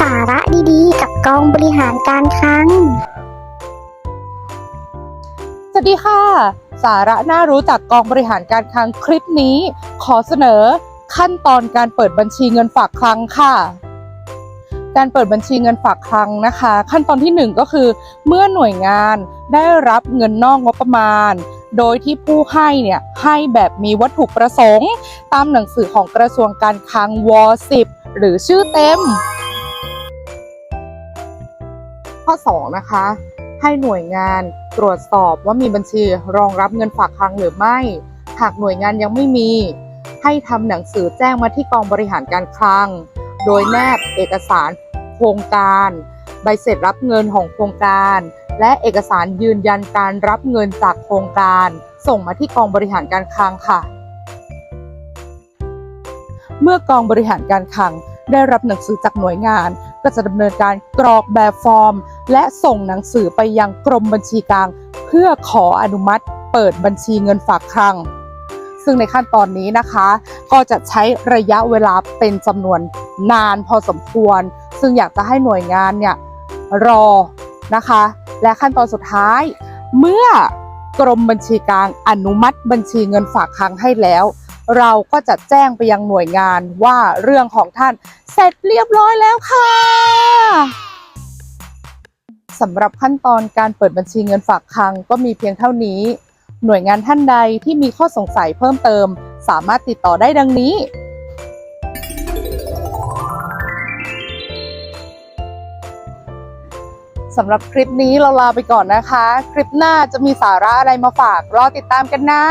สาระดีๆ กับกองบริหารการคลัง สวัสดีค่ะ สาระน่ารู้จากกองบริหารการคลังคลิปนี้ ขอเสนอขั้นตอนการเปิดบัญชีเงินฝากคลังค่ะ การเปิดบัญชีเงินฝากคลังนะคะ ขั้นตอนที่หนึ่งก็คือ เมื่อหน่วยงานได้รับเงินนอกงบประมาณโดยที่ผู้ให้เนี่ยให้แบบมีวัตถุประสงค์ ตามหนังสือของกระทรวงการคลังว 10 หรือชื่อเต็ม ข้อ 2 นะคะ ให้หน่วยงานตรวจสอบว่ามีบัญชีรองรับเงินฝากคลังหรือไม่ หากหน่วยงานยังไม่มี ให้ทำหนังสือแจ้งมาที่กองบริหารการคลัง โดยแนบเอกสารโครงการ ใบเสร็จรับเงินของโครงการ และเอกสารยืนยันการรับเงินจากโครงการ ส่งมาที่กองบริหารการคลังค่ะ เมื่อกองบริหารการคลังได้รับหนังสือจากหน่วยงาน ก็จะดำเนินการกรอกแบบฟอร์ม และส่งหนังสือไปยังกรมบัญชีกลาง เพื่อขออนุมัติเปิดบัญชีเงินฝากคลัง ซึ่งในขั้นตอนนี้นะคะ ก็จะใช้ระยะเวลาเป็นจำนวนนานพอสมควร ซึ่งอยากจะให้หน่วยงานเนี่ยรอนะคะ และขั้นตอนสุดท้าย เมื่อกรมบัญชีกลางอนุมัติบัญชีเงินฝากคลังให้แล้ว เราก็จะแจ้งไปยังหน่วยงานว่าเรื่องของท่านเสร็จเรียบร้อยแล้วค่ะสำหรับขั้นตอนการเปิดบัญชีเงินฝากคลังก็มีเพียงเท่านี้ หน่วยงานท่านใดที่มีข้อสงสัยเพิ่มเติม สามารถติดต่อได้ดังนี้ สำหรับคลิปนี้เราลาไปก่อนนะคะ คลิปหน้าจะมีสาระอะไรมาฝาก รอติดตามกันนะ